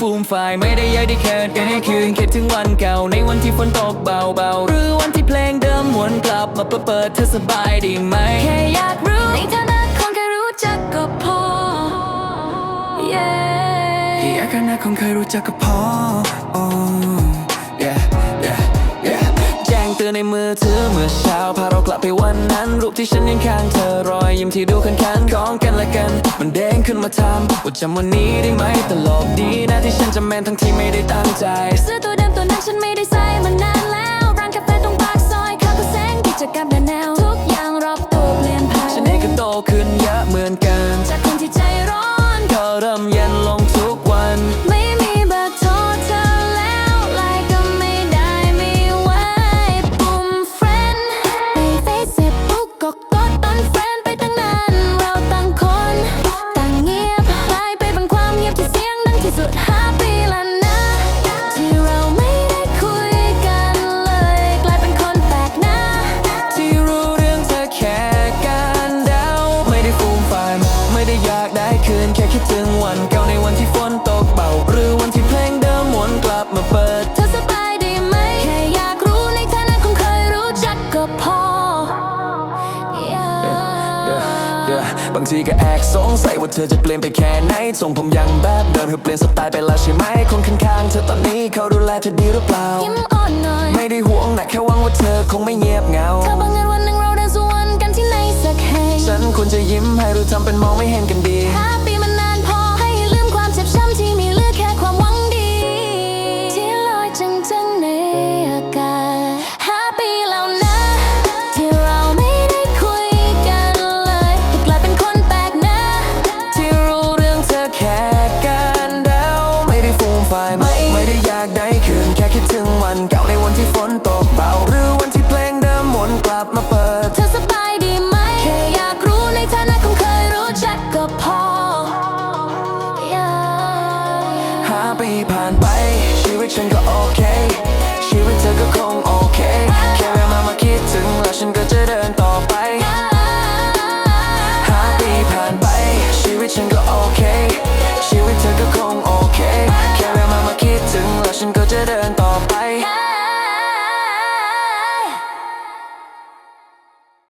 ฟูมฝ่ายไม่ได้อยากได้เคินกันให้คืนคิดถึงวันเก่าในวันที่ฝนตกเบาๆ หรือวันที่เพลงเดิมวนกลับมาเปิดเปิดเธอสบายดีไหมแค่อยากรู้ในฐานะคนเคยรู้จักก็พอ yeah อยากแค่นั้นคงเคยรู้จักก็พอ oh yeah yeah yeah แจ้งเตือนในมือถือเมื่อเช้าพาเรากลับไปวันนั้น รูปที่ฉันยังค้างเธอรอยยิ้มที่ดูคันคันๆของกันและกันมันเด้ง ขึ้นมาถามว่าจำวันนี้ได้ไหมตลกดีนะที่ฉันจะแมนทั้งที่ไม่ได้ตั้งใจเสื้อตัวเดิมตัวนั้นฉันไม่ได้ใส่มานานแล้วร้านกาแฟตรงปากซอยขาวก็แสงกิจกรรมและแนว บางทีก็แอบสงสัยว่าเธอจะเปลี่ยนไปแค่ไหนทรงผมยังแบบเดิมเธอเปลี่ยนสไตล์ไปแล้วใช่ไหมคนข้างๆเธอตอนนี้เขาดูแลเธอดีหรือเปล่า ยิ้มอ่อนหน่อย ไม่ได้ห่วงนะแค่หวังว่าเธอคงไม่เงียบเหงาถ้าบางงานวันหนึ่งเราได้สวนกันที่ไหนสักแห่งฉันควรจะยิ้มให้หรือทำเป็นมองไม่เห็นกันดี มาเปิด เธอสบายดีไหม แค่อยากรู้ในฐานะคงเคยรู้จักก็พอ Yeah ห้าปีผ่านไป ชีวิตฉันก็โอเค